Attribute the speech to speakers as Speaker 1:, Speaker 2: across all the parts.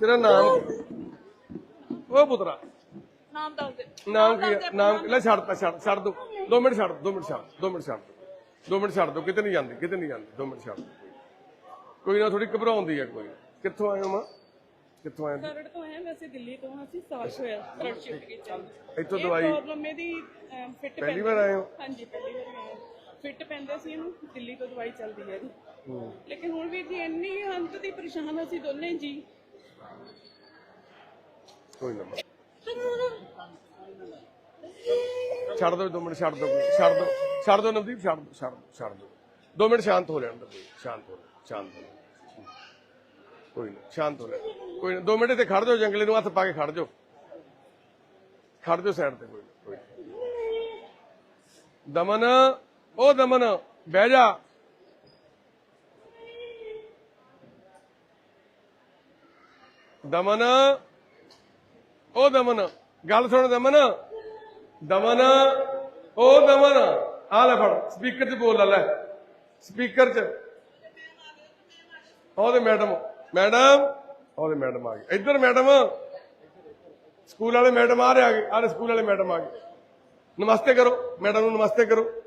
Speaker 1: ਤੇਰਾ ਨਾਮ ਕੀ? ਉਹ ਪੁੱਤਰਾ।
Speaker 2: ਨਾਮ ਦੱਸ ਦੇ।
Speaker 1: ਨਾਮ ਕੀ ਹੈ? ਨਾਮ ਲੈ ਛੱਡ ਤਾ ਛੱਡ ਛੱਡ ਦੋ। 2 ਮਿੰਟ ਛੱਡ 2 ਮਿੰਟ ਛੱਡ 2 ਮਿੰਟ ਛੱਡ। 2 ਮਿੰਟ ਛੱਡ ਦੋ ਕਿਤੇ ਨਹੀਂ ਜਾਂਦੀ ਕਿਤੇ ਨਹੀਂ ਜਾਂਦੀ 2 ਮਿੰਟ ਛੱਡ। ਦਿਓ। ਕੋਈ ਨਾ ਥੋੜੀ ਘਬਰਾਉਂਦੀ ਹੈ ਕੋਈ। ਕਿੱਥੋਂ ਆਏ ਹੋ ਮਾਂ? ਕਿੱਥੋਂ ਆਏ ਹੋ?
Speaker 2: ਖਰੜ ਤੋਂ ਆਏ ਹਾਂ, ਵੈਸੇ ਦਿੱਲੀ ਤੋਂ ਹਾਂ, ਅਸੀਂ ਸਾਲ ਹੋਇਆ ਖਰੜ ਸ਼ਿਫਟ ਕੀਤਾ।
Speaker 1: ਇੱਥੋਂ
Speaker 2: ਇਹ
Speaker 1: ਦਵਾਈ
Speaker 2: ਪ੍ਰੋਬਲਮ ਇਹਦੀ ਫਿੱਟ
Speaker 1: ਪਹਿਲੀ ਵਾਰ ਆਏ ਹੋ?
Speaker 2: ਹਾਂਜੀ ਪਹਿਲੀ ਵਾਰ ਆਏ ਫਿੱਟ ਪੈਂਦੇ ਸੀ ਇਹਨੂੰ ਦਿੱਲੀ ਤੋਂ ਦਵਾਈ ਚੱਲਦੀ ਹੈ ਇਹਦੀ।
Speaker 1: ਹੂੰ।
Speaker 2: ਲੇਕਿਨ ਹੁਣ ਵੀ ਜੀ ਇੰਨੀ ਹੰਤ ਦੀ ਪਰੇਸ਼ਾਨ ਅਸੀਂ ਦੋਨੇ ਜੀ।
Speaker 1: ਕੋਈ ਨਾ। ਛੱਡ ਦੋ 2 ਮਿੰਟ ਛੱਡ ਦੋ ਛੱਡ ਦੋ ਛੱਡ ਦੋ ਨਵਦੀਪ ਛੱਡ ਦੋ ਛੱਡ ਦਿਓ, ਛੱਡ ਦੋ 2 ਮਿੰਟ ਸ਼ਾਂਤ ਹੋ ਲੈਣ ਦੋ ਸ਼ਾਂਤ ਹੋ ਲੈ ਸ਼ਾਂਤ ਹੋ ਲੈ ਕੋਈ ਨਾ ਸ਼ਾਂਤ ਹੋ ਲੈ ਕੋਈ ਨਾ 2 ਮਿੰਟ ਤੇ ਖੜ ਜਾਓ ਜੰਗਲੇ ਨੂੰ ਹੱਥ ਪਾ ਕੇ ਖੜ ਜਾਓ। ਖੜ ਜਾਓ ਸਾਈਡ ਤੇ ਕੋਈ ਨਾ, ਕੋਈ ਨਾ। ਦਮਨ ਉਹ ਦਮਨ ਬਹਿ ਜਾ। ਦਮਨ। ਉਹ ਦਮਨ, ਗੱਲ ਸੁਣ ਦਮਨ। ਦਮਨ ਉਹ ਦਮਨ। ਆ ਲੈ ਫੜ, ਸਪੀਕਰ 'ਚ ਬੋਲ ਲੈ। ਸਪੀਕਰ 'ਚ। ਉਹਦੇ ਮੈਡਮ ਮੈਡਮ। ਉਹਦੇ ਮੈਡਮ ਆ ਗਏ। ਇੱਧਰ ਮੈਡਮ। ਸਕੂਲ ਵਾਲੇ ਮੈਡਮ ਆ ਰਹੇ ਆ ਗਏ। ਆਲੇ ਸਕੂਲ ਵਾਲੇ ਮੈਡਮ ਆ ਗਏ। ਨਮਸਤੇ ਕਰੋ, ਮੈਡਮ ਨੂੰ ਨਮਸਤੇ ਕਰੋ।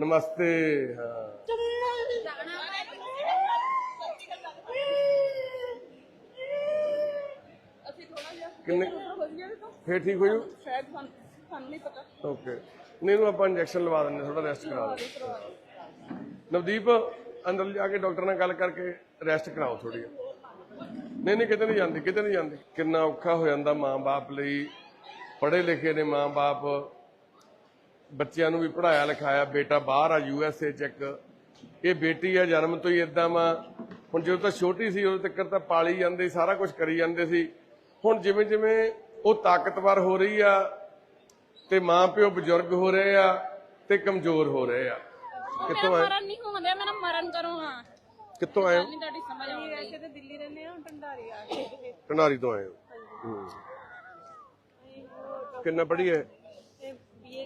Speaker 1: ਨਮਸਤੇ, ਹਾਂ
Speaker 2: ਅਸੀਂ ਥੋੜਾ ਜਿਹਾ
Speaker 1: ਕਿੰਨੇ? ਫੇਰ ਠੀਕ ਹੋ ਜੂ
Speaker 2: ਸ਼ਾਇਦ ਸਾਨੂੰ ਨਹੀਂ ਪਤਾ।
Speaker 1: ਓਕੇ। ਨਹੀਂ ਇਹਨੂੰ ਆਪਾਂ ਇੰਜੈਕਸ਼ਨ ਲਵਾ ਦਿੰਦੇ ਥੋੜਾ ਰੈਸਟ ਕਰਾ ਦਿੰਦੇ ਨਵਦੀਪ ਅੰਦਰ ਜਾ ਕੇ ਡਾਕਟਰ ਨਾਲ ਗੱਲ ਕਰਕੇ ਰੈਸਟ ਕਰਾਓ ਥੋੜੀ ਨਹੀਂ ਨਹੀਂ ਕਿਤੇ ਨਹੀਂ ਜਾਂਦੀ ਕਿਤੇ ਨਹੀਂ ਜਾਂਦੀ। ਕਿੰਨਾ ਔਖਾ ਹੋ ਜਾਂਦਾ ਮਾਂ-ਬਾਪ ਲਈ ਪੜ੍ਹੇ ਲਿਖੇ ਨੇ ਮਾਂ-ਬਾਪ। ਬੱਚਿਆਂ ਨੂੰ ਵੀ ਪੜਾਇਆ ਲਿਖਾਇਆ ਬੇਟਾ ਬਾਹਰ ਆ ਯੂ ਐਸ ਏ ਚੱਕ ਇਹ ਬੇਟੀ ਆ ਜਨਮ ਤੋਂ ਹੀ ਇਦਾਂ ਵਾ। ਹੁਣ ਜਦੋਂ ਤਾਂ ਛੋਟੀ ਸੀ ਉਦੋਂ ਤੱਕ ਤਾਂ ਪਾਲੀ ਜਾਂਦੇ ਸਾਰਾ ਕੁਝ ਕਰੀ ਜਾਂਦੇ ਸੀ। ਹੁਣ ਜਿਵੇਂ ਜਿਵੇਂ ਉਹ ਤਾਕਤਵਰ ਹੋ ਰਹੀ ਆ ਤੇ ਮਾਂ ਪਿਓ ਬਜ਼ੁਰਗ ਹੋ ਰਹੇ ਆ ਤੇ ਕਮਜ਼ੋਰ ਹੋ ਰਹੇ ਆ। ਕਿੱਥੋਂ ਆਏ?
Speaker 3: ਮਰਨ ਨਹੀਂ ਹੁੰਦੇ ਮੈਂ ਮਰਨ ਕਰੂੰ ਹਾਂ।
Speaker 1: ਕਿੱਥੋਂ ਆਏ ਹੋ?
Speaker 3: ਨਹੀਂ ਤੁਹਾਡੀ ਸਮਝ ਆਉਂਦੀ।
Speaker 2: ਵੈਸੇ ਤਾਂ ਦਿੱਲੀ ਰਹਿੰਦੇ ਆ ਟੰਡਾਰੀ ਆ ਕੇ
Speaker 1: ਢਨਾਰੀ ਤੋਂ ਆਏ ਹੋ? ਹੂੰ। ਕਿੰਨਾ ਪੜ੍ਹੀ ਹੈ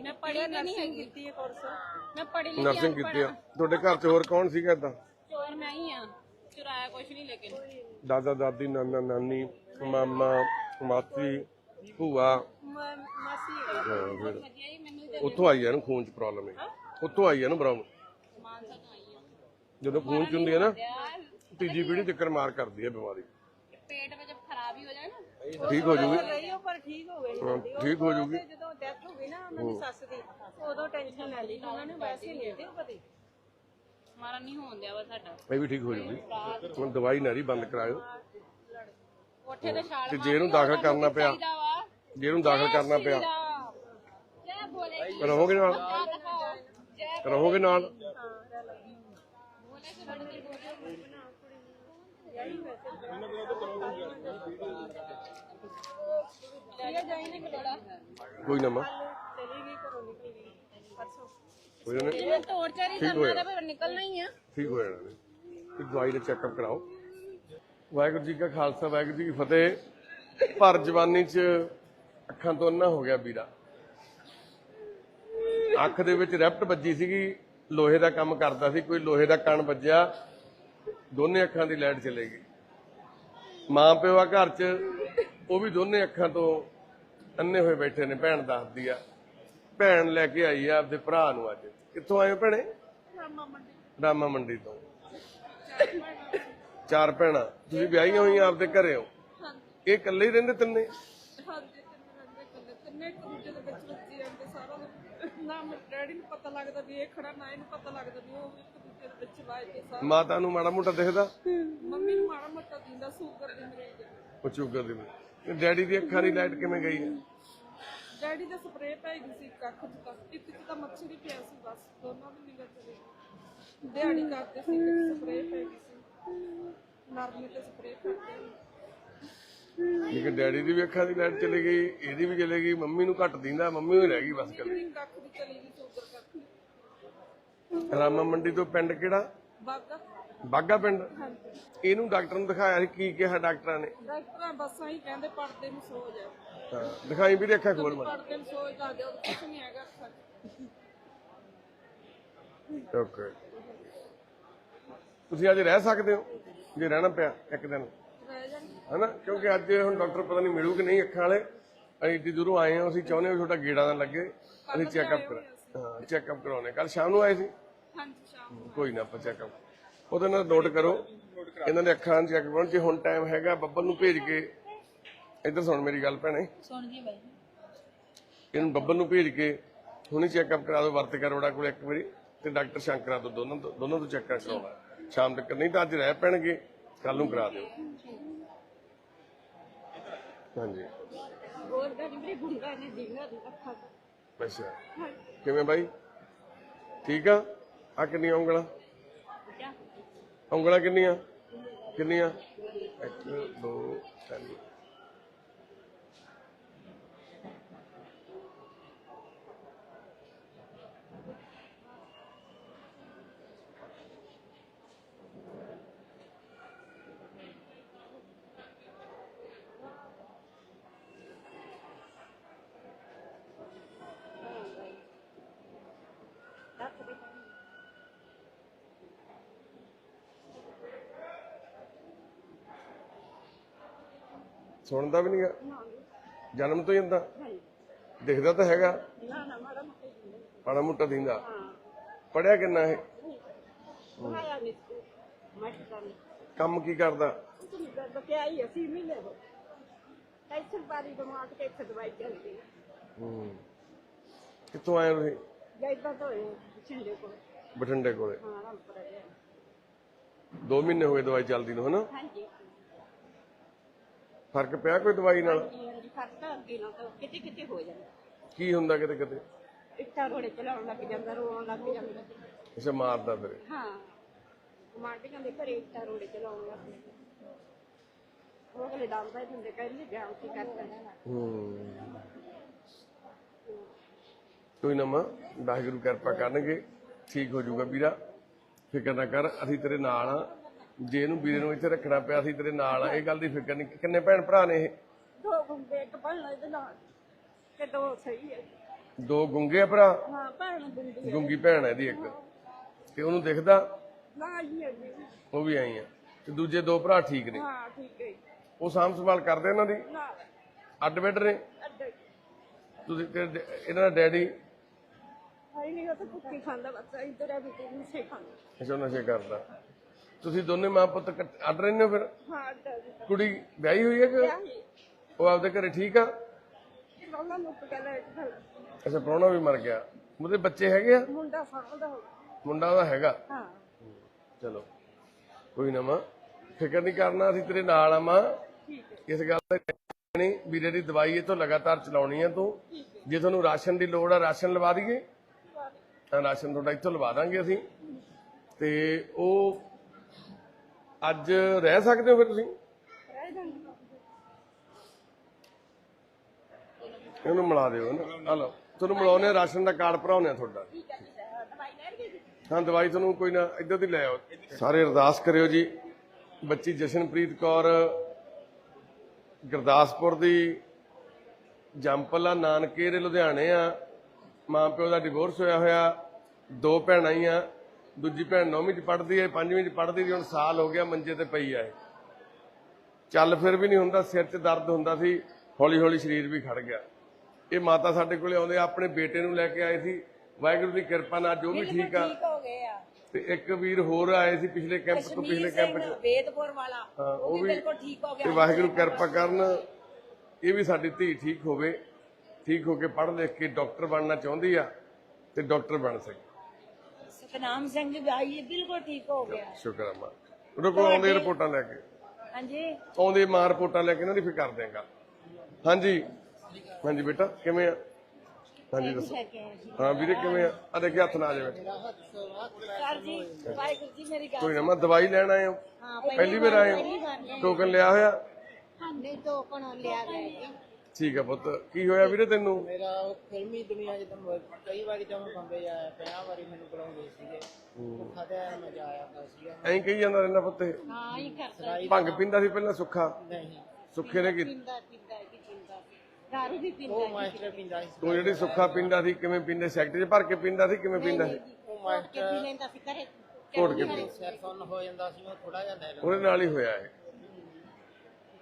Speaker 2: ਮੈਂ ਪੜ੍ਹੀ ਨਹੀਂ ਹੈਗੀ। ਕੀਤੀ ਇਹ ਕੋਰਸ
Speaker 3: ਮੈਂ ਪੜ੍ਹੀ ਲਿਖੀ
Speaker 1: ਨਰਸਿੰਗ ਕੀਤੀ ਆ। ਤੁਹਾਡੇ ਘਰ 'ਚ ਹੋਰ ਕੌਣ ਸੀਗਾ ਇਦਾਂ?
Speaker 3: ਚੋਰ ਮੈਂ ਹੀ ਆ। ਚੁਰਾਇਆ ਕੁਛ ਨਹੀਂ ਲੇਕਿਨ।
Speaker 1: ਦਾਦਾ ਦਾਦੀ ਨਾਨਾ ਨਾਨੀ ਮਾਮਾ ਮਾਸੀ ਭੂਆ। ਹਾਂ, ਫਿਰ ਉੱਥੋਂ ਆਈ ਹੈ ਇਹਨੂੰ ਖੂਨ 'ਚ ਪ੍ਰੋਬਲਮ ਹੈ। ਉੱਥੋਂ ਆਈ ਹੈ ਨਾ ਪ੍ਰੋਬਲਮ
Speaker 3: ਮਾਨਸਾ ਤੋਂ ਆਈ ਆ
Speaker 1: ਜਦੋਂ ਖੂਨ 'ਚ ਹੁੰਦੀ ਹੈ ਨਾ ਤੀਜੀ ਪੀੜ੍ਹੀ ਚੱਕਰ ਮਾਰ ਕਰਦੀ ਹੈ ਬਿਮਾਰੀ।
Speaker 3: ਪੇਟ ਵਿੱਚ ਖਰਾਬ ਹੀ ਹੋ ਜਾਏ ਨਾ
Speaker 1: ਠੀਕ ਹੋ ਜੂਗੀ।
Speaker 2: ਰਹੀ ਉਹ ਪਰ ਠੀਕ ਹੋ ਗਈ।
Speaker 1: ਹਾਂ, ਠੀਕ ਹੋ ਜੂਗੀ।
Speaker 2: ਜਦੋਂ ਡੈਥ ਹੋ ਗਈ ਨਾ ਉਹਨਾਂ ਦੀ ਸੱਸ ਦੀ ਉਦੋਂ ਟੈਨਸ਼ਨ ਲੈ ਲਈ। ਉਹਨਾਂ ਨੇ ਵੈਸੇ ਨਹੀਂ ਦਿੱਤੇ ਪਤੀ
Speaker 3: ਮਰਨ ਨਹੀਂ ਹੋਣ ਦਿਆ ਵਾ ਸਾਡਾ।
Speaker 1: ਇਹ ਵੀ ਠੀਕ ਹੋ ਜੂਗੀ। ਹੁਣ ਦਵਾਈ ਨਾਰੀ ਬੰਦ ਕਰਾਇਓ।
Speaker 3: ਕੋਠੇ ਤੇ ਛਾਲ
Speaker 1: ਤੇ ਜੇ ਇਹਨੂੰ ਦਾਖਲ ਕਰਨਾ ਪਿਆ ਜੇ ਇਹਨੂੰ ਦਾਖਲ ਕਰਨਾ ਪਿਆ।
Speaker 3: ਜੈ ਬੋਲੇ
Speaker 1: ਰਹੋਗੇ ਨਾਲ? ਰਹੋਗੇ ਨਾਲ? ਕੋਈ ਨਾ ਮਾਂ। ਕੋਈ ਨਾ
Speaker 3: ਇਹ ਟੋਰਚਰ ਹੀ ਕਰਨਾ ਤਾਂ ਨਿਕਲਣਾ ਹੀ ਆ।
Speaker 1: ਠੀਕ ਹੋ ਜਾਣਾ ਨੇ। ਤੇ ਦਵਾਈ ਦਾ ਚੈੱਕਅਪ ਕਰਾਓ। ਵਾਹਿਗੁਰੂ ਜੀ ਕਾ ਖਾਲਸਾ ਵਾਹਿਗੁਰੂ ਜੀ ਕੀ ਫਤਿਹ। ਭਰ ਜਵਾਨੀ ਚ ਅੱਖਾਂ ਤੋਂ ਅੰਨਾ ਹੋ ਗਿਆ ਵੀਰਾ ਅੱਖ ਦੇ ਵਿੱਚ ਰੈਪਟ ਵੱਜੀ ਸੀਗੀ ਲੋਹੇ ਦਾ ਕੰਮ ਕਰਦਾ ਸੀ ਕੋਈ ਲੋਹੇ ਦਾ ਕਣ ਵੱਜਿਆ ਦੋਨੇ ਅੱਖਾਂ ਦੀ ਲਾਈਟ ਚਲੇ ਗਈ। ਮਾਂ ਪਿਓ ਆ ਘਰ 'ਚ ਉਹ ਵੀ ਦੋਨੇ ਅੱਖਾਂ ਤੋਂ ਅੰਨੇ ਹੋਏ ਬੈਠੇ ਨੇ ਭੈਣ ਦੱਸਦੀ ਆ। ਭੈਣ ਲੈ ਕੇ ਆਈ ਆ ਆਪਦੇ ਭਰਾ ਨੂੰ ਅੱਜ। ਕਿੱਥੋਂ ਆਏ ਹੋ ਭੈਣੇ? ਰਾਮਾ ਮੰਡੀ ਤੋਂ। ਚਾਰ ਭੈਣਾਂ ਤੁਸੀਂ ਵਿਆਹੀਆਂ ਹੋਈਆਂ ਆਪਦੇ ਘਰੇ ਹੋ। ਇਹ ਇਕੱਲੇ ਹੀ ਰਹਿੰਦੇ ਤਿੰਨੇ?
Speaker 2: ਹਾਂਜੀ ਤਿੰਨ ਰਹਿੰਦੇ ਕੱਲੇ ਤਿੰਨੇ ਇੱਕ ਦੂਜੇ ਦੇ ਵਿੱਚ ਵੱਜੀ ਜਾਂਦੇ ਸਾਰਾ ਦਿਨ। ਨਾ ਮੇਰੇ ਡੈਡੀ ਨੂੰ ਪਤਾ ਲੱਗਦਾ ਵੀ ਇਹ ਖੜਾ ਨਾ ਇਹਨੂੰ ਪਤਾ ਲੱਗਦਾ ਵੀ ਉਹ ਇੱਕ ਦੂਜੇ ਦੇ ਵਿੱਚ ਵੱਜਦੇ ਸਾਰਾ
Speaker 1: ਮਾਤਾ ਨੂੰ ਮਾੜਾ ਮੋਟਾ ਦਿਖਦਾ?
Speaker 2: ਮੰਮੀ ਨੂੰ ਮਾੜਾ ਮੋਟਾ ਦਿੰਦਾ ਸ਼ੂਗਰ ਦੀ ਮਰੀਜ਼ ਹੈ।
Speaker 1: ਉਹ ਸ਼ੂਗਰ ਦੀ ਤੇ ਡੈਡੀ ਦੀ ਅੱਖਾਂ ਦੀ ਲਾਈਟ ਕਿਵੇਂ ਗਈ? ਹੈ
Speaker 2: ਡੈਡੀ ਦਾ ਸਪਰੇਅ ਪੈ ਗਈ ਸੀ ਇੱਕ ਅੱਖ 'ਚ ਤਾਂ। ਇੱਕ 'ਚ ਤਾਂ ਮੱਛਰ ਹੀ ਪਿਆ ਸੀ ਬਸ ਦੋਨਾਂ ਦੀ ਨਿਗਾਹ ਚਲੀ ਗਈ। ਦਿਹਾੜੀ ਕਰਦੇ ਸੀ ਇੱਕ ਸਪਰੇਅ ਪੈ ਗਈ ਸੀ। ਨਰਮੇ ਤੇ ਸਪਰੇਅ ਕਰਦੇ
Speaker 1: ਕਿ ਡੈਡੀ ਦੀ ਵੀ ਅੱਖਾਂ ਦੀ ਲਾਈਟ ਚਲੀ ਗਈ ਇਹਦੀ ਵੀ ਚਲੀ ਗਈ ਮੰਮੀ ਨੂੰ ਘੱਟ ਦਿੰਦਾ ਮੰਮੀ ਹੀ ਰਹਿ ਗਈ ਬਸ ਕੱਲੀ
Speaker 2: ਇੱਕ ਅੱਖ ਦੀ ਚਲੀ ਗਈ ਸ਼ੂਗਰ ਕਰਕੇ।
Speaker 1: ਰਾਮਾ ਮੰਡੀ ਤੋਂ ਪਿੰਡ ਕਿਹੜਾ?
Speaker 2: ਬਾਗਾ।
Speaker 1: ਬਾਗਾ ਪਿੰਡ?
Speaker 2: ਹਾਂਜੀ।
Speaker 1: ਇਹਨੂੰ ਡਾਕਟਰ ਨੂੰ ਦਿਖਾਇਆ ਸੀ ਕੀ ਕਿਹਾ ਡਾਕਟਰਾਂ ਨੇ?
Speaker 2: ਡਾਕਟਰਾਂ ਬਸ ਆਹੀ ਕਹਿੰਦੇ ਪਰਦੇ ਨੂੰ ਸੋ ਜਾ
Speaker 1: ਹਾਂ ਦਿਖਾਈ ਵੀ ਅੱਖਾਂ ਖੋਲ ਮਨ
Speaker 2: ਪਰਦੇ ਨੂੰ ਸੋ ਜਾ ਦਿਓ ਕੁਝ ਨਹੀਂ ਹੈਗਾ ਅੱਖਾਂ 'ਚ।
Speaker 1: ਓਕੇ ਤੁਸੀਂ ਅੱਜ ਰਹਿ ਸਕਦੇ ਹੋ ਜੇ ਰਹਿਣਾ ਪਿਆ ਇੱਕ ਦਿਨ। ਹਨਾ? ਕਿਉਂਕਿ ਅੱਜ ਹੁਣ ਡਾਕਟਰ ਪਤਾ ਨਹੀਂ ਮਿਲੂ ਕਿ ਨਹੀਂ ਅੱਖਾਂ ਵਾਲੇ। ਅਸੀਂ ਏਡੀ ਦੂਰੋਂ ਆਏ ਹਾਂ ਅਸੀਂ ਚਾਹੁੰਦੇ ਹਾਂ ਤੁਹਾਡਾ ਗੇੜਾ ਨਾ ਲੱਗੇ। ਅਸੀਂ ਚੈੱਕਅਪ ਕਰਾ ਹਾਂ ਚੈੱਕਅਪ ਕਰਾਉਣੇ ਕੱਲ ਸ਼ਾਮ ਨੂੰ ਆਏ ਸੀ?
Speaker 4: ਹਾਂਜੀ ਸ਼ਾਮ ਨੂੰ
Speaker 1: ਕੋਈ ਨਾ ਆਪਾਂ ਚੈੱਕਅਪ ਉਹਦੇ ਨਾਲ ਨੋਟ ਕਰੋ। ਇਹਨਾਂ ਦੇ ਅੱਖਾਂ ਚੈੱਕ ਕਰੋ ਜੇ ਹੁਣ ਟਾਈਮ ਹੈਗਾ ਬੱਬਲ ਨੂੰ ਭੇਜ ਕੇ ਇੱਧਰ ਸੁਣ ਮੇਰੀ ਗੱਲ ਭੈਣੇ।
Speaker 2: ਸੁਣ ਜੀ ਬਾਈ।
Speaker 1: ਇਹਨੂੰ ਬੱਬਲ ਨੂੰ ਭੇਜ ਕੇ ਹੁਣੇ ਚੈੱਕਅਪ ਕਰਾ ਦਿਓ ਵਰਤ ਕਰੋੜਾ ਕੋਲ ਇੱਕ ਵਾਰੀ। ਤੇ ਡਾਕਟਰ ਸ਼ੰਕਰਾ ਤੋਂ ਦੋਨੋਂ ਤੋਂ ਦੋਨੋਂ ਤੋਂ ਚੈੱਕ ਕਰਾਉਣਾ ਸ਼ਾਮ ਤੱਕ ਨਹੀਂ ਤਾਂ ਅੱਜ ਰਹਿ ਪੈਣਗੇ ਕੱਲ ਨੂੰ ਕਰਾ ਦਿਓ। ਹਾਂਜੀ। ਅੱਛਾ। ਕਿਵੇਂ ਬਾਈ? ਠੀਕ ਆ? ਆ ਕਿੰਨੀਆਂ ਉਂਗਲਾਂ? ਉਂਗਲਾਂ ਕਿੰਨੀਆਂ? ਕਿੰਨੀਆਂ? 1 2 ਸੁਣਦਾ ਵੀ ਨਹੀਂਗਾ ਜਨਮ ਤੋਂ ਹੀ ਹੁੰਦਾ? ਦਿਖਦਾ ਤਾਂ ਹੈਗਾ।
Speaker 4: ਨਾ ਨਾ ਮਾੜਾ ਮੋਟਾ
Speaker 1: ਮਾੜਾ ਮੋਟਾ ਦਿੰਦਾ? ਪੜਿਆ ਕਿੰਨਾ ਇਹ?
Speaker 4: ਕੰਮ
Speaker 1: ਕੀ ਕਰਦਾ?
Speaker 4: ਤੁਸੀਂ ਦਰਦ ਕੇ ਆਈ ਅਸੀਂ ਮਹੀਨੇ ਹੋ ਟੈਨਸ਼ਨ ਪਾਰੀ ਦਿਮਾਗ ਤੇ ਇੱਥੇ ਦਵਾਈ ਚੱਲਦੀ
Speaker 1: ਹੂੰ। ਕਿੱਥੋਂ ਆਏ ਤੁਸੀਂ?
Speaker 4: ਗਾਇਦਾ ਤੋਂ ਛਿੰਦੇ ਕੋਲ।
Speaker 1: ਬਠਿੰਡੇ ਕੋਲੇ।
Speaker 4: ਹਾਂ ਰਾਮਪੁਰਾ ਦੇ
Speaker 1: ਦੋ ਮਹੀਨੇ ਹੋਏ ਦਵਾਈ ਚੱਲਦੀ ਨੂੰ ਹਨਾ?
Speaker 4: ਹਾਂਜੀ।
Speaker 1: ਫ਼ਰਕ ਪਿਆ ਕੋਈ ਦਵਾਈ ਨਾਲ?
Speaker 4: ਜੀ ਹਾਂਜੀ ਫ਼ਰਕ ਅੱਗੇ ਨਾ ਤਾਂ ਕਿਤੇ ਕਿਤੇ ਹੋ ਜਾਂਦਾ।
Speaker 1: ਕੀ ਹੁੰਦਾ ਕਿਤੇ ਕਿਤੇ?
Speaker 4: ਇੱਟਾਂ ਰੋੜੇ ਚਲਾਉਣ ਲੱਗ ਜਾਂਦਾ ਰੋਣ ਲੱਗ ਜਾਂਦਾ।
Speaker 1: ਅੱਛਾ ਮਾਰਦਾ ਫਿਰ।
Speaker 4: ਹਾਂ ਮਾਂਡੀਆਂ ਦੇ ਘਰੇ ਇੱਟਾਂ ਰੋੜੇ ਚਲਾਉਣ ਲੱਗ ਜਾਂਦੇ। ਉਹ ਅਗਲੇ ਡਾਂਦਾ ਹੀ ਹੁੰਦੇ ਕਹਿੰਦੇ ਜਾਉ ਕੀ ਕਰਦਾ
Speaker 1: ਹੂੰ। ਕੋਈ ਨਾ ਮਾਂ ਵਾਹਿਗੁਰੂ ਕਿਰਪਾ ਕਰਨਗੇ ਠੀਕ ਹੋ ਜਾਊਗਾ ਵੀਰਾ। ਫਿਕਰ ਨਾ ਕਰ ਅਸੀਂ ਤੇਰੇ ਨਾਲ ਆ। ਜੇ ਇਹਨੂੰ ਵੀਰੇ ਨੂੰ ਇੱਥੇ ਰੱਖਣਾ ਪਿਆ ਅਸੀਂ ਤੇਰੇ ਨਾਲ ਆ ਇਹ ਗੱਲ ਦੀ ਫਿਕਰ ਨਹੀਂ। ਕਿੰਨੇ ਭੈਣ ਭਰਾ ਨੇ ਇਹ?
Speaker 4: ਦੋ ਗੁੰਡੇ ਇੱਕ ਭੈਣ ਇਹਦੇ ਨਾਲ ਤੇ ਦੋ ਸਹੀ ਹੈ
Speaker 1: ਦੋ ਗੁੰਗੇ ਆ ਭਰਾ?
Speaker 4: ਹਾਂ ਭੈਣ ਗੁੰਡੀ
Speaker 1: ਗੁੰਗੀ ਭੈਣ ਹੈ ਇਹਦੀ ਇੱਕ। ਤੇ ਉਹਨੂੰ ਦਿਖਦਾ?
Speaker 4: ਨਾ ਹੀ ਹੈ ਜੀ।
Speaker 1: ਉਹ ਵੀ ਆਈ ਆ। ਤੇ ਦੂਜੇ ਦੋ ਭਰਾ ਠੀਕ ਨੇ?
Speaker 4: ਹਾਂ ਠੀਕ ਹੈ ਜੀ।
Speaker 1: ਉਹ ਸਾਂਭ ਸੰਭਾਲ ਕਰਦੇ ਇਹਨਾਂ ਦੀ?
Speaker 4: ਨਾ।
Speaker 1: ਅੱਡ ਬੈੱਡ ਨੇ?
Speaker 4: ਅੱਡੇ
Speaker 1: ਤੁਸੀਂ ਤੇਰੇ ਡੈ- ਇਹਨਾਂ ਦਾ ਡੈਡੀ?
Speaker 4: ਹਾਈ ਨਹੀਂ ਉਹ ਤਾਂ ਕੁੱਤੀ ਖਾਂਦਾ ਬੱਚਾ ਇੱਧਰ ਆ ਵੀ ਨਹੀਂ ਸੇ ਖਾਂਦਾ।
Speaker 1: ਉਹ ਨਸ਼ੇ ਕਰਦਾ। ਤੁਸੀਂ ਦੋਨੇ ਮਾਂ ਪੁੱਤ ਇਕੱਠੇ- ਅੱਡ ਰਹਿੰਦੇ ਹੋ ਫਿਰ?
Speaker 4: ਹਾਂ
Speaker 1: ਕੁੜੀ ਵਿਆਹੀ ਹੋਈ ਹੈ ਕਿ ਉਹ ਆਪਦੇ ਘਰੇ ਠੀਕ ਆ? ਅੱਛਾ ਪ੍ਰਾਹੁਣਾ ਵੀ ਮਰ ਗਿਆ। ਉਹਦੇ ਬੱਚੇ ਹੈਗੇ ਆ?
Speaker 4: ਮੁੰਡਾ ਸਾਂਭਦਾ ਹੋ
Speaker 1: ਮੁੰਡਾ ਉਹਦਾ ਹੈਗਾ।
Speaker 4: ਹਾਂ।
Speaker 1: ਚਲੋ ਕੋਈ ਨਾ ਮਾਂ। ਫਿਕਰ ਨਹੀਂ ਕਰਨਾ ਅਸੀਂ ਤੇਰੇ ਨਾਲ ਆ ਮਾਂ।
Speaker 4: ਠੀਕ ਹੈ।
Speaker 1: ਇਸ ਗੱਲ ਦਾ ਨਹੀਂ ਵੀਰੇ ਦੀ ਦਵਾਈ ਇਹ ਤੋਂ ਲਗਾਤਾਰ ਚਲਾਉਣੀ ਆ ਤੂੰ। ਜੇ ਤੁਹਾਨੂੰ ਰਾਸ਼ਨ ਦੀ ਲੋੜ ਆ ਰਾਸ਼ਨ ਲਵਾ ਦਈਏ। ਤਾਂ ਰਾਸ਼ਨ ਤੁਹਾਡਾ ਇੱਥੋਂ ਲਵਾ ਦਾਂਗੇ ਅਸੀਂ। ਤੇ ਉਹ ਅੱਜ ਰਹਿ ਸਕਦੇ ਹੋ ਫਿਰ ਤੁਸੀਂ? ਇਹਨੂੰ ਮਿਲਾ ਦਿਓ ਨਾ ਲਓ। ਤੁਹਾਨੂੰ ਮਿਲਾਉਣੇ ਆ, ਰਾਸ਼ਨ ਦਾ ਕਾਰਡ ਭਰਾਉਣੇ ਆ ਤੁਹਾਡਾ। ਹਾਂ ਦਵਾਈ ਤੁਹਾਨੂੰ ਕੋਈ ਨਾ ਇੱਧਰ ਦੀ ਲੈ ਆਓ। ਸਾਰੇ ਅਰਦਾਸ ਕਰਿਓ ਜੀ। ਬੱਚੀ ਜਸ਼ਨਪ੍ਰੀਤ ਕੌਰ ਗੁਰਦਾਸਪੁਰ ਦੀ ਜੰਪਲਾ ਨਾਨਕੇ ਦੇ ਲੁਧਿਆਣੇ ਆ। ਮਾਂ ਪਿਓ ਦਾ ਡਿਵੋਰਸ ਹੋਇਆ ਹੋਇਆ ਦੋ ਭੈਣਾਂ ਹੀ ਆ ਦੂਜੀ ਭੈਣ ਨੌਵੀਂ ਚ ਪੜ੍ਹਦੀ ਹੈ ਪੰਜਵੀਂ ਚ ਪੜ੍ਹਦੀ ਸੀ ਹੁਣ ਸਾਲ ਹੋ ਗਿਆ ਮੰਜੇ ਤੇ ਪਈ ਆ ਇਹ। ਚੱਲ ਫਿਰ ਵੀ ਨਹੀਂ ਹੁੰਦਾ ਸਿਰ 'ਚ ਦਰਦ ਹੁੰਦਾ ਸੀ ਹੌਲੀ ਹੌਲੀ ਸਰੀਰ ਵੀ ਖੜ ਗਿਆ। ਇਹ ਮਾਤਾ ਸਾਡੇ ਕੋਲੇ ਆਉਂਦੇ ਆਪਣੇ ਬੇਟੇ ਨੂੰ ਲੈ ਕੇ ਆਏ ਸੀ। ਵਾਹਿਗੁਰੂ ਦੀ ਕਿਰਪਾ ਨਾਲ ਜੋ ਵੀ ਠੀਕ ਆ।
Speaker 2: ਹੋ ਗਏ ਆ।
Speaker 1: ਤੇ ਇੱਕ ਵੀਰ ਹੋਰ ਆਏ ਸੀ ਪਿਛਲੇ ਕੈਂਪ ਤੋਂ ਪਿਛਲੇ ਕੈਂਪ 'ਚ।
Speaker 2: ਵੇਦਪੁਰ ਵਾਲਾ
Speaker 1: ਉਹ ਵੀ
Speaker 2: ਬਿਲਕੁਲ ਠੀਕ ਹੋ
Speaker 1: ਤੇ ਵਾਹਿਗੁਰੂ ਕਿਰਪਾ ਕਰਨ ਇਹ ਵੀ ਸਾਡੀ ਧੀ ਠੀਕ ਹੋਵੇ ਠੀਕ ਹੋ ਕੇ ਪੜ੍ਹ ਲਿਖ ਕੇ ਡਾਕਟਰ ਬਣਨਾ ਚਾਹੁੰਦੀ ਆ ਤੇ ਡਾਕਟਰ ਬਣ ਸਕੇ।
Speaker 2: ਸਤਨਾਮ ਸਿੰਘ ਜੀ ਭਾਈ ਇਹ ਬਿਲਕੁਲ ਠੀਕ ਹੋ ਗਿਆ।
Speaker 1: ਸ਼ੁਕਰ ਆ ਮਾਂ ਉਹਦੇ ਕੋਲ ਆਉਂਦੇ ਰਿਪੋਰਟਾਂ ਲੈ ਕੇ।
Speaker 2: ਹਾਂਜੀ।
Speaker 1: ਆਉਂਦੇ ਮਾਂ ਰਿਪੋਰਟਾਂ ਲੈ ਕੇ ਇਹਨਾਂ ਦੀ ਫਿਰ ਕਰ ਦਿਆਂਗਾ ਹਾਂਜੀ। ਹਾਂਜੀ ਬੇਟਾ ਕਿਵੇਂ ਆ? ਹਾਂਜੀ ਦੱਸੋ। ਹਾਂ ਵੀਰੇ ਕਿਵੇਂ ਆ? ਆ ਦੇਖੀ ਹੱਥ ਨਾ ਆ ਜਾਵੇ।
Speaker 2: ਸਰ ਜੀ ਵਾਹਿਗੁਰੂ ਜੀ ਮੇਰੀ ਗੱਲ
Speaker 1: ਕੋਈ ਨਾ ਮੈਂ ਦਵਾਈ ਲੈਣ ਆਏ ਹਾਂ।
Speaker 2: ਹਾਂ
Speaker 1: ਪਹਿਲੀ ਵਾਰ ਆਏ ਹੋ। ਟੋਕਨ ਲਿਆ। ਹੋਇਆ?
Speaker 2: ਤੋਂ ਕੋਣ ਲਿਆ ਗਿਆ ਜੀ।
Speaker 1: ਠੀਕ ਆ ਪੁੱਤ। ਕੀ ਹੋਇਆ ਵੀਰੇ ਤੈਨੂੰ?
Speaker 5: ਮੇਰਾ ਉਹ ਫਿਲਮੀ ਦੁਨੀਆ ਜਦੋਂ ਮ- ਕਈ ਵਾਰੀ ਜਦੋਂ ਬੰਬੇ ਆਇਆ 50 ਵਾਰੀ ਮੈਨੂੰ ਬੁਲਾਉਂਦੇ ਸੀਗੇ। ਭੁੱਖਾ ਤੇ ਆਇਆ ਮੈਂ ਜਾ ਆਇਆ ਸੀਗਾ।
Speaker 1: ਐਂ ਕਹੀ ਜਾਂਦਾ ਰਹਿੰਦਾ ਪੁੱਤ ਇਹ।
Speaker 2: ਹਾਂ ਹੀ ਕਰਦਾ
Speaker 1: ਭੰਗ ਪੀਂਦਾ ਸੀ ਪਹਿਲਾਂ ਸੁੱਖਾ।
Speaker 5: ਨਹੀਂ।
Speaker 1: ਸੁੱਖੇ ਨੇ ਕੀ
Speaker 2: ਪਿੰਦਾ ਪਿੰਦਾ ਕੀ ਪਿੰਦਾ ਦਾਰੂ ਵੀ ਪਿੰਦਾ
Speaker 5: ਉਹ ਮਾਸਟਰ ਪਿੰਦਾ ਸੀ।
Speaker 1: ਤੂੰ ਜਿਹੜੀ ਸੁੱਖਾ ਪੀਂਦਾ ਸੀ ਕਿਵੇਂ ਪੀਂਦੇ ਸੈਕਟਰੀ 'ਚ ਭਰ ਕੇ ਪੀਂਦਾ ਸੀ ਕਿਵੇਂ ਪੀਂਦਾ ਸੀ?
Speaker 5: ਉਹ
Speaker 2: ਕੇ
Speaker 5: ਮਾਸਟਰ
Speaker 2: ਪੀ ਲੈਂਦਾ ਸੀ ਘਰੇ।
Speaker 1: ਘੋਟ ਕੇ ਪੀ
Speaker 5: ਸਿਰ ਸੁੰਨ ਹੋ ਜਾਂਦਾ ਸੀ ਮੈਂ ਥੋੜਾ ਜਿਹਾ ਲੈ ਲੈਂਦਾ
Speaker 1: ਉਹਦੇ ਨਾਲ ਹੀ ਹੋਇਆ ਇਹ।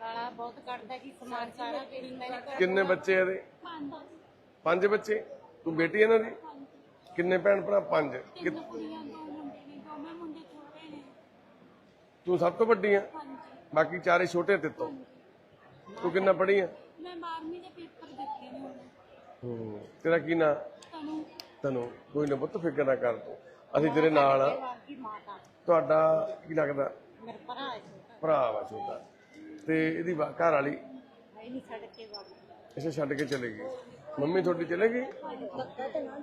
Speaker 3: ਗਾਲਾਂ ਬਹੁਤ ਕੱਢਦਾ ਜੀ ਸਮਾਨ ਸਾਰਾ ਵੇਚਦਾ ਜੀ
Speaker 1: ਕਿੰਨੇ ਬੱਚੇ ਇਹਦੇ? ਪੰਜ। ਬੱਚੇ? ਤੂੰ ਬੇਟੀ ਇਹਨਾਂ ਦੀ? ਕਿੰਨੇ ਭੈਣ ਭਰਾ? ਪੰਜ। ਕਿ-
Speaker 6: ਕੁੜੀਆਂ ਦੋ ਮੁੰਡੇ ਨੇ ਦੋਵੇਂ ਮੁੰਡੇ ਛੋਟੇ ਨੇ।
Speaker 1: ਤੂੰ ਸਭ ਤੋਂ ਵੱਡੀ ਆ?
Speaker 6: ਹਾਂਜੀ।
Speaker 1: ਬਾਕੀ ਚਾਰੇ ਛੋਟੇ ਤੇ ਤੋਂ ਤੂੰ ਕਿੰਨਾ ਪੜ੍ਹੀ ਆ?
Speaker 6: ਮੈਂ 12ਵੀਂ ਦੇ ਪੇਪਰ ਦਿੱਤੇ ਨੇ ਹੁਣ।
Speaker 1: ਹੂੰ ਤੇਰਾ ਕੀ ਨਾਂ?
Speaker 6: ਤੁਹਾਨੂੰ
Speaker 1: ਤੈਨੂੰ। ਕੋਈ ਨਾ ਪੁੱਤ ਫਿਕਰ ਨਾ ਕਰ ਤੂੰ। ਅਸੀਂ ਤੇਰੇ ਨਾਲ ਆ।
Speaker 3: ਬਾਕੀ ਮਾਤਾ।
Speaker 1: ਤੁਹਾਡਾ ਕੀ ਲੱਗਦਾ?
Speaker 3: ਮੇਰੇ ਭਰਾ ਹੈ ਛੋਟਾ।
Speaker 1: ਭਰਾ ਵਾ ਛੋਟਾ। ਤੇ ਇਹਦੀ ਘਰ ਵਾਲੀ?
Speaker 3: ਹੈ ਨਹੀਂ ਛੱਡ ਕੇ ਬਾਬਾ
Speaker 1: ਇਸੇ ਛੱਡ ਕੇ ਚਲੇ ਗਈ। ਮੰਮੀ ਤੁਹਾਡੀ ਚਲੇ ਗਈ?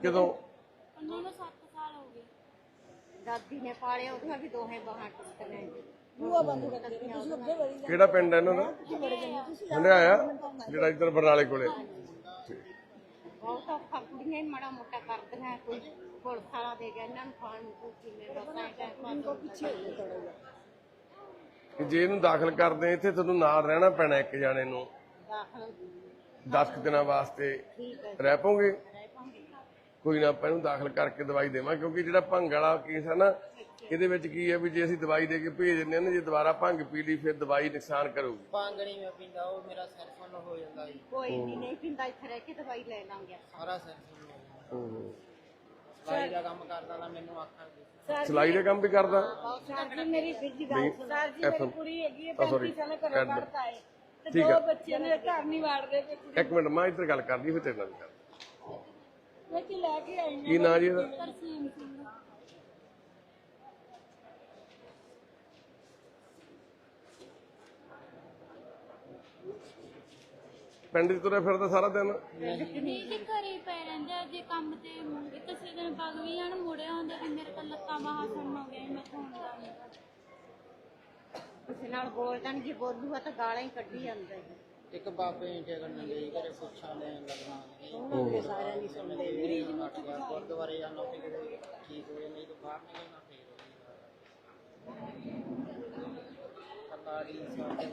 Speaker 1: ਕਦੋਂ?
Speaker 6: ਉਹਨਾਂ ਨੂੰ 7 ਸਾਲ ਹੋ ਗਏ।
Speaker 3: ਦਾਦੀ ਨੇ ਪਾਲਿਆ ਉਹਦੀਆਂ ਵੀ ਦੋਹੇ ਬਾਹਾਂ ਟੁੱਟ ਗਏ
Speaker 1: ਕਿਹੜਾ ਪਿੰਡ ਹੈ ਇਹਨਾਂ ਦਾ? ਹੰਡਿਆਇਆ ਜਿਹੜਾ ਇੱਧਰ ਬਰਨਾਲੇ ਕੋਲੇ।
Speaker 3: ਬਹੁਤ ਔਖਾ ਕੁੜੀਆਂ ਹੀ ਮਾੜਾ ਮੋਟਾ ਕਰਦੀਆਂ ਕੋਈ ਪੁਲਿਸ ਵਾਲਾ ਦੇ ਗਿਆ ਇਹਨਾਂ ਨੂੰ ਖਾਣ ਨੂੰ ਕੋਈ ਦੱਸਾਂ ਟਾਈਮ ਪਾਸ ਪਿੱਛੇ
Speaker 1: ਕਿ ਜੇ ਇਹਨੂੰ ਦਾਖਲ ਕਰਦੇ ਇੱਥੇ ਤੁਹਾਨੂੰ ਨਾਲ ਰਹਿਣਾ ਪੈਣਾ ਇੱਕ ਜਾਣੇ ਨੂੰ।
Speaker 3: ਦਾਖਲ
Speaker 1: 10 ਕੁ ਦਿਨਾਂ ਵਾਸਤੇ
Speaker 3: ਠੀਕ ਹੈ
Speaker 1: ਰਹਿ ਪੋਗੇ ਕੋਈ ਨਾ ਆਪਾਂ ਇਹਨੂੰ ਦਾਖਲ ਕਰਕੇ ਦਵਾਈ ਦੇਵਾਂ ਕਿਉਂਕਿ ਜਿਹੜਾ ਭੰਗ ਵਾਲਾ ਕੇਸ ਹੈ ਨਾ ਇਹਦੇ ਵਿੱਚ ਕੀ ਹੈ ਵੀ ਜੇ ਅਸੀਂ ਦਵਾਈ ਦੇ ਕੇ ਭੇਜ ਦਿੰਦੇ ਹਾਂ ਨਾ ਜੇ ਦੁਬਾਰਾ ਭੰਗ ਪੀ ਲਈ ਫਿਰ ਦਵਾਈ ਨੁਕਸਾਨ ਕਰੂਗੀ।
Speaker 5: ਪਾਂਗਣੀ ਮੈਂ ਪੀਂਦਾ ਉਹ ਮੇਰਾ ਸਿਰ ਸੁੰਨ ਹੋ ਜਾਂਦਾ ਜੀ।
Speaker 3: ਕੋਈ ਨਹੀਂ ਨਹੀਂ ਪਿੰਦਾ ਇੱਥੇ ਰਹਿ ਕੇ ਦਵਾਈ ਲੈ ਲਾਂਗੇ ਆਪਾਂ।
Speaker 5: ਸਾਰਾ ਸਿਰ ਸੁੰਨ ਹੋ ਜਾਂਦਾ।
Speaker 1: ਹੂੰ।
Speaker 5: ਸਲਾਈ ਦਾ ਕੰਮ ਕਰਦਾ ਨਾ ਮੈਨੂੰ ਆਖਾਂ
Speaker 1: ਸਿਲਾਈ ਦਾ ਕੰਮ ਵੀ ਕਰਦਾ?
Speaker 3: ਸਰ ਜੀ ਮੇਰੀ ਬਿੱਜੀ ਗੱਲ ਸੁਣੋ।
Speaker 6: ਸਰ ਜੀ ਮੇਰੀ ਕੁੜੀ ਹੈਗੀ ਹੈ
Speaker 1: ਆ ਸੌਰੀ
Speaker 6: 35 ਸਾਲ ਘਰੋਂ ਕੱਢਤਾ ਹੈ ਤੇ
Speaker 1: ਠੀਕ
Speaker 6: ਦੋ
Speaker 1: ਹੈ
Speaker 6: ਬੱਚੇ ਨੇ ਘਰ ਨਹੀਂ ਵਾੜਦੇ ਤੇ ਕੁੜੀ
Speaker 1: ਇੱਕ ਮਿੰਟ ਮੈਂ ਇੱਧਰ ਗੱਲ ਕਰਦੀ ਫਿਰ ਤੇਰੇ ਨਾਲ ਵੀ ਕਰ
Speaker 6: ਵਿੱਚ ਲੈ ਕੇ ਆਈ
Speaker 1: ਕੀ ਨਾਂ ਜੀ ਇਹਦਾ?
Speaker 6: ਤਰਸੀਮ ਸਿੰਘ।
Speaker 1: ਪਿੰਡ 'ਚ ਤੁਰਿਆ ਫਿਰਦਾ ਸਾਰਾ ਦਿਨ।
Speaker 6: ਨਹੀਂ ਜੀ ਘਰੇ ਪਏ ਰਹਿੰਦੇ ਆ ਜੇ ਕੰਮ ਤੇ ਮੁੰਡੇ ਕਿਸੇ ਦਿਨ ਪਗ ਵੀ ਜਾਣ ਮੁੜੇ ਹੁੰਦੇ ਵੀ ਮੇਰੇ ਕੋਲ ਲੱਤਾਂ ਬਾਹਾਂ ਸੁੰਨ ਹੋ ਗਈਆਂ ਮੈਂ ਤੋਂ ਹੁੰਦਾ ਨਹੀਂ
Speaker 3: ਕਿਸੇ ਨਾਲ ਬੋਲਦਾ ਨੀ, ਜੇ ਬੋਲੂਗਾ ਤਾਂ ਗਾਲਾਂ ਹੀ ਕੱਢੀ ਜਾਂਦਾ ਹੈ।
Speaker 5: ਇੱਕ ਬਾਬੇ ਨੇ ਠੇਕਣ ਨਹੀਂ ਗਈ ਘਰੇ ਪੁੱਛਾਂ ਲੈਣ ਲੱਗਣਾ।
Speaker 3: ਸਾਰਿਆਂ ਦੀ ਸੁਣਦੇ
Speaker 5: ਮੇਰੀ ਗਿਆ ਗੁਰਦੁਆਰੇ ਜਾਣਾ ਉੱਥੇ ਕਿਤੇ ਠੀਕ ਹੋ ਨਹੀਂ ਤਾਂ ਬਾਹਰ ਨਿਕਲਣਾ ਫੇਰ ਕਲਾੜੀ ਸਾਡੇ